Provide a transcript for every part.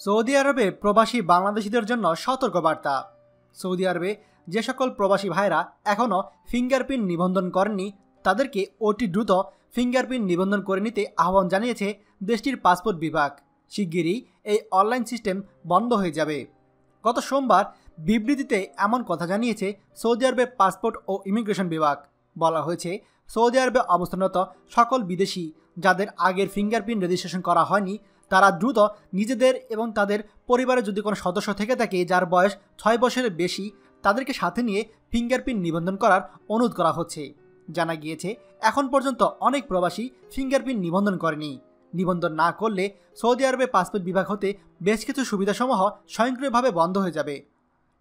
Saudi আরবে প্রবাসী বাংলাদেশিদের জন্য সতর্কবার্তা। সৌদি আরবে যে সকল প্রবাসী ভাইরা এখনও ফিঙ্গারপ্রিন্ট নিবন্ধন করেননি, তাদেরকে অতি দ্রুত ফিঙ্গারপ্রিন্ট নিবন্ধন করে নিতে আহ্বান জানিয়েছে দেশটির পাসপোর্ট বিভাগ। শিগগিরই এই অনলাইন সিস্টেম বন্ধ হয়ে যাবে। গত সোমবার বিবৃতিতে এমন কথা জানিয়েছে সৌদি আরবের পাসপোর্ট ও ইমিগ্রেশন বিভাগ। বলা হয়েছে, সৌদি আরবে অবস্থানরত সকল বিদেশি যাদের আগের ফিঙ্গারপ্রিন্ট রেজিস্ট্রেশন করা হয়নি তারা দ্রুত নিজেদের এবং তাদের পরিবারের যদি কোনো সদস্য থেকে থাকে যার বয়স ছয় বছরের বেশি, তাদেরকে সাথে নিয়ে ফিঙ্গারপ্রিন্ট নিবন্ধন করার অনুরোধ করা হচ্ছে। জানা গিয়েছে, এখন পর্যন্ত অনেক প্রবাসী ফিঙ্গারপ্রিন্ট নিবন্ধন করেনি। নিবন্ধন না করলে সৌদি আরবে পাসপোর্ট বিভাগ হতে বেশ কিছু সুবিধাসমূহ স্বয়ংক্রিয়ভাবে বন্ধ হয়ে যাবে।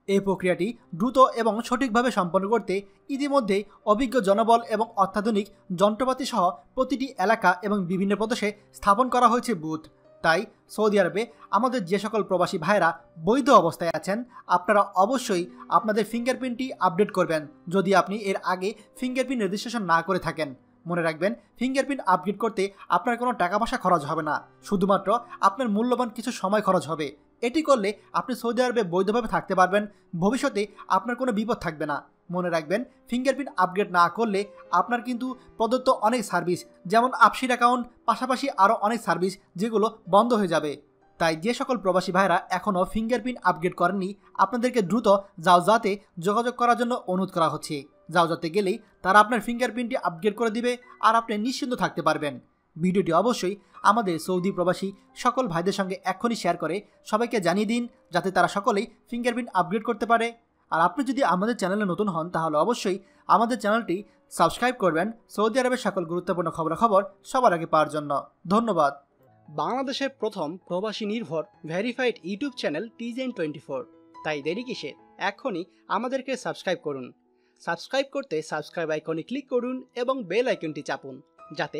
এই প্রক্রিয়াটি দ্রুত এবং সঠিকভাবে সম্পন্ন করতে ইতিমধ্যে অভিজ্ঞ জনবল এবং অত্যাধুনিক যন্ত্রপাতি সহ প্রতিটি এলাকা এবং বিভিন্ন প্রদেশে স্থাপন করা হয়েছে বুথ। তাই সৌদি আরবে আমাদের যে সকল প্রবাসী ভাইরা বৈধ অবস্থায় আছেন, আপনারা অবশ্যই আপনাদের ফিঙ্গারপ্রিন্টটি আপডেট করবেন যদি আপনি এর আগে ফিঙ্গারপ্রিন্ট রেজিস্ট্রেশন না করে থাকেন। মনে রাখবেন ফিঙ্গারপ্রিন্ট আপডেট করতে আপনার কোনো টাকা পয়সা খরচ হবে না। শুধুমাত্র আপনার মূল্যবান কিছু সময় খরচ হবে। এটি করলে আপনি সৌদি আরবে বৈধভাবে থাকতে পারবেন। ভবিষ্যতে আপনার কোনো বিপদ থাকবে না। মনে রাখবেন ফিঙ্গারপ্রিন্ট আপগ্রেড না করলে আপনার কিন্তু প্রদত্ত অনেক সার্ভিস যেমন আপসির অ্যাকাউন্ট পাশাপাশি আরও অনেক সার্ভিস যেগুলো বন্ধ হয়ে যাবে। তাই যে সকল প্রবাসী ভাইরা এখনও ফিঙ্গারপ্রিন্ট আপগ্রেড করেননি, আপনাদেরকে দ্রুত যাওজাতে যোগাযোগ করার জন্য অনুরোধ করা হচ্ছে। যাওজাতে গেলেই তারা আপনার ফিঙ্গারপ্রিন্টটি আপগ্রেড করে দিবে আর আপনি নিশ্চিন্ত থাকতে পারবেন। ভিডিওটি অবশ্যই আমাদের সৌদি প্রবাসী সকল ভাইদের সঙ্গে এক্ষুনি শেয়ার করে সবাইকে জানিয়ে দিন, যাতে তারা সকলেই ফিঙ্গারপ্রিন্ট আপগ্রেড করতে পারে। আর আপনি যদি আমাদের চ্যানেলে নতুন হন, তাহলে অবশ্যই আমাদের চ্যানেলটি সাবস্ক্রাইব করবেন। সৌদি আরবের সকল গুরুত্বপূর্ণ খবরাখবর সবার আগে পাওয়ার জন্য। ধন্যবাদ। বাংলাদেশের প্রথম প্রবাসী নির্ভর ভেরিফাইড ইউটিউব চ্যানেল টিজেন টোয়েন্টি ফোর তাই দেরি কিসের? এখনই আমাদেরকে সাবস্ক্রাইব করুন। সাবস্ক্রাইব করতে সাবস্ক্রাইব আইকনে ক্লিক করুন এবং বেল আইকনটি চাপুন, যাতে